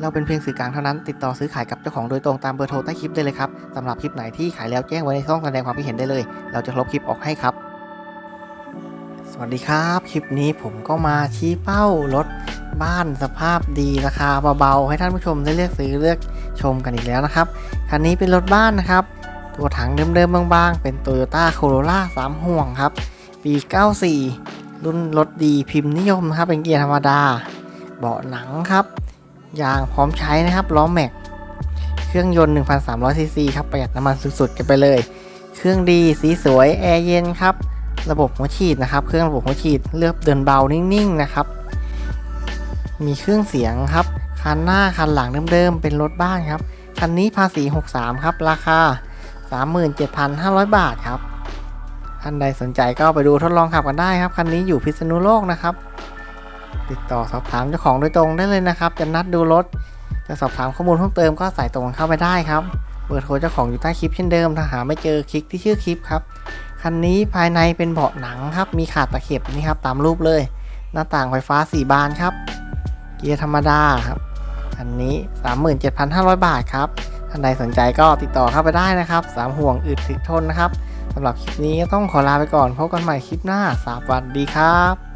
เราเป็นเพียงสื่อกลางเท่านั้น ติดต่อซื้อขายกับเจ้าของโดยตรงตามเบอร์โทรใต้คลิปได้เลยครับสำหรับคลิปไหนที่ขายแล้วแจ้งไว้ในช่องแสดงความคิดเห็นได้เลย เราจะลบคลิปออกให้ครับ สวัสดีครับ คลิปนี้ผมก็มาชี้เป้ารถบ้านสภาพดีราคาเบาๆให้ท่านผู้ชมได้เลือกซื้อเลือกชมกันอีกแล้วนะครับคันนี้เป็นรถบ้านนะครับตัวถังเดิมๆบางๆ เป็น Toyota Corolla 3 ห่วงครับ ปี 94 รุ่นรถดีพิมพ์นิยมนะครับ เป็นเกียร์ธรรมดา เบาะหนังครับ ยางพร้อมใช้นะครับล้อแม็ก เครื่องยนต์1,300ซีซีครับประหยัดน้ำมันสุดๆกันไปเลย เครื่องดีสีสวยแอร์เย็นครับระบบหัวฉีดนะครับ เครื่องระบบหัวฉีดเลือกเดินเบานิ่งๆนะครับ มีเครื่องเสียงครับคันหน้าคันหลังเดิมๆเป็นรถบ้านครับคันนี้ภาษี 63 ครับราคา 37,500 บาทครับท่านใดสนใจก็ไปดูทดลองขับกันได้ครับ คันนี้อยู่พิษณุโลกนะครับ ติดต่อสอบถามเจ้าของโดยตรงได้เลยนะครับ จะนัดดูรถ จะสอบถามข้อมูลเพิ่มเติมก็ใส่ตรงเข้าไปได้ครับ เบอร์โทรเจ้าของอยู่ใต้คลิปเช่นเดิม ถ้าหาไม่เจอคลิกที่ชื่อคลิปครับ คันนี้ภายในเป็นเบาะหนังครับ มีขาดตะเข็บนี่ครับตามรูปเลย หน้าต่างไฟฟ้า 4 บานครับ เกียร์ธรรมดาครับคันนี้ 37,500 บาทครับ ท่านใดสนใจก็ติดต่อเข้าไปได้นะครับสามห่วงอึดถึกทนนะครับสำหรับคลิปนี้ก็ต้องขอลาไปก่อนพบกันใหม่คลิปหน้าสวัสดีครับ